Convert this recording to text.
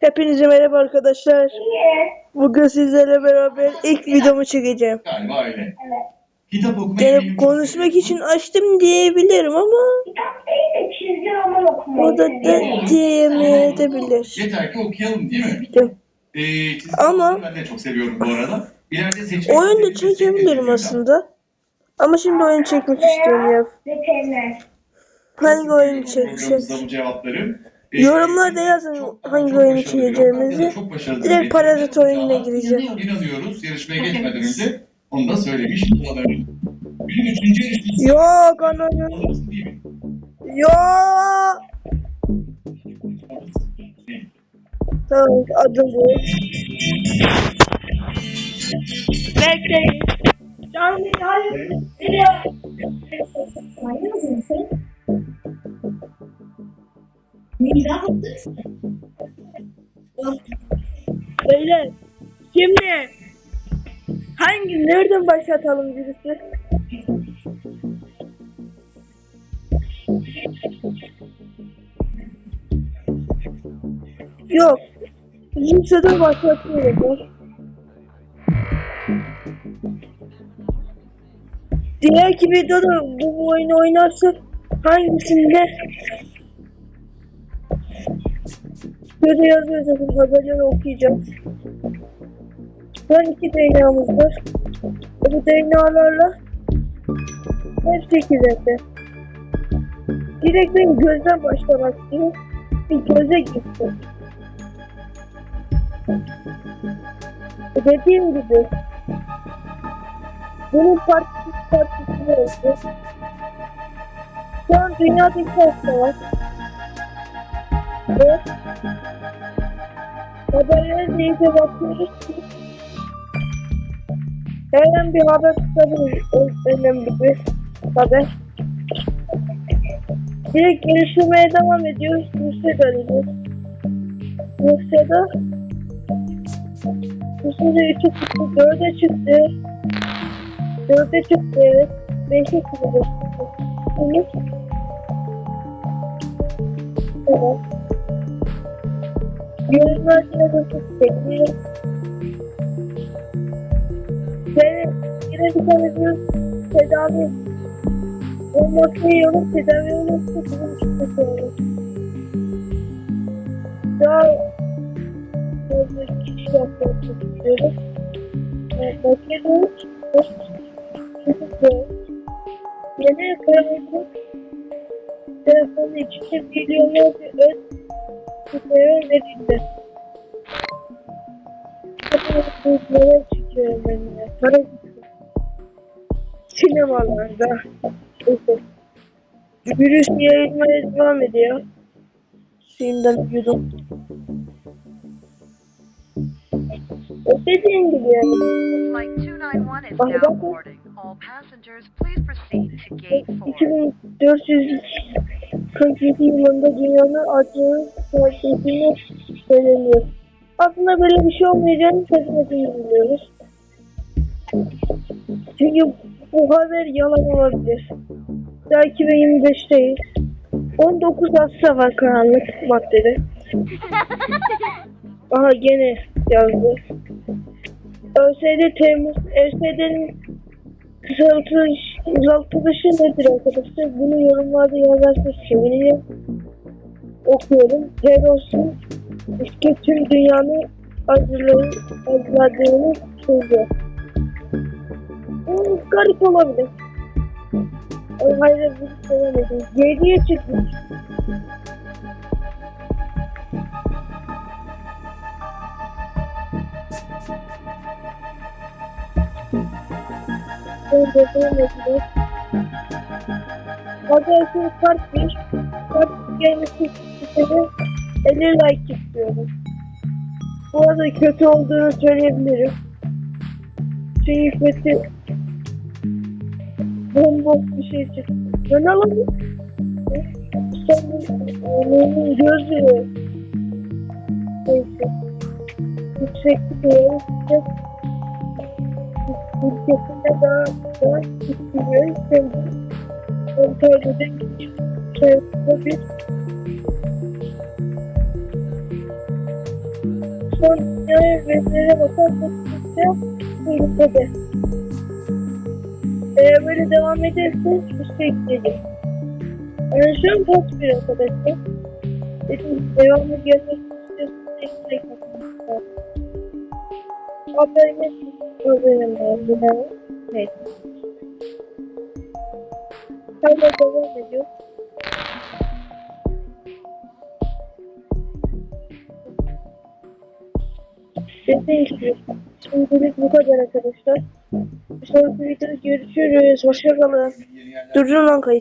Hepinize merhaba arkadaşlar. Bugün sizlerle beraber ilk videomu çekeceğim. galiba öyle. Kitap okumayı Yani konuşmak için açtım diyebilirim ama Kitap değil de çizgi roman okumayı o da da diyemeyebilir. Yeter ki okuyalım değil mi? Ee, çizgi Ama- romanı ben de çok seviyorum bu arada. İleride seçmek oyun da çekebilirim aslında. Ama şimdi oyun çekmek istiyorum ya. Hangi oyun Programımızda çekeceğiz? bu cevapları. Ee, Yorumlarda yazın çok- hangi çok oyunu çekeceğimizi. Direkt parazit oyununa gireceğim. İnanıyoruz. Yarışmaya geçmeden önce onu da söylemiş olalım. Günün üçüncü yarışması. Yok ananı. Yok. Tamam adım bu. Bekleyin. Canlı yayın. Video. Manyak Beyler. Şimdi hangi nereden başlatalım birisi? Yok. Kimseden başlatıyorum ben. Diğerki videoda bu oyunu oynarsak hangisinde Böyle yazıyoruz haberleri okuyacağım. Şu an iki DNA'mız var. Bu DNA'larla hepsi zaten. Direkt ben gözden başlamak istiyorum. Bir göze gitti. Dediğim gibi bunun partisi partisi oldu. Şu an dünyada iki hasta var. Ve haberlere iyice bakıyoruz ki her bir haber tutabilir. O önemli bir haber. Direkt geliştirmeye devam ediyoruz. Rusya'da arıyoruz. Rusya'da Rusya'da 3'e çıktı, 4'e çıktı. 4'e çıktı evet. 5'e çıktı. Şimdi Evet. Yine de çok bekliyor. Ve yine bir tane bir tedavi olması iyi olur. Tedavi olması bizim için kötü olur. Daha fazla kişi yapmak istiyorum. Bakıyorum. Milyonlarca öz kutuya verildi. Kutuya çıkıyor benimle. Para. Sinemalarda. Virüs yayılmaya devam ediyor. Suyumdan yudum. O dediğim gibi yani. Flight 291 is Bak, now bak. boarding. All passengers, please proceed to gate 4. 2447 yılında dünyanın acı felaketini söyleniyor. Aslında böyle bir şey olmayacağını kesinlikle biliyoruz. Çünkü bu haber yalan olabilir. Daha 2025'teyiz. 19 hasta var karanlık maddede. Aha gene yazdı. ÖSD Temmuz, ÖSD'nin kısaltılış, uzaltılışı nedir arkadaşlar? Bunu yorumlarda yazarsanız sevinirim. Okuyorum. Teros'un eski tüm dünyanın acıları, acıladığını söylüyor. Hmm, garip olabilir. Ay, Hayır, bir söylemedim. 7'ye çıkmış. Ben de söylemedim. Arkadaşlar kart bir. Kart gelmesi istedi. 50 like istiyorum. Bu arada kötü olduğunu söyleyebilirim. Çünkü kötü bomboş bir şey çıktı. Ben alayım. Sen gözü. Neyse. Yükseklik olarak ülkesinde daha daha istiyor. Şimdi Antalya'da sayısında bir son diğer verilere bakarsak tehlikede. Eğer böyle devam ederse üste gideceğim. Yani şu an kaç bir arkadaşlar? Dedim devamlı gelmek istiyorsanız ekstra katılmak lazım. Haberine yani. Neyse. Hala devam ediyor. Şimdilik bu kadar arkadaşlar. Bir sonraki videoda görüşürüz. Hoşçakalın. Durdurun lan kayıt.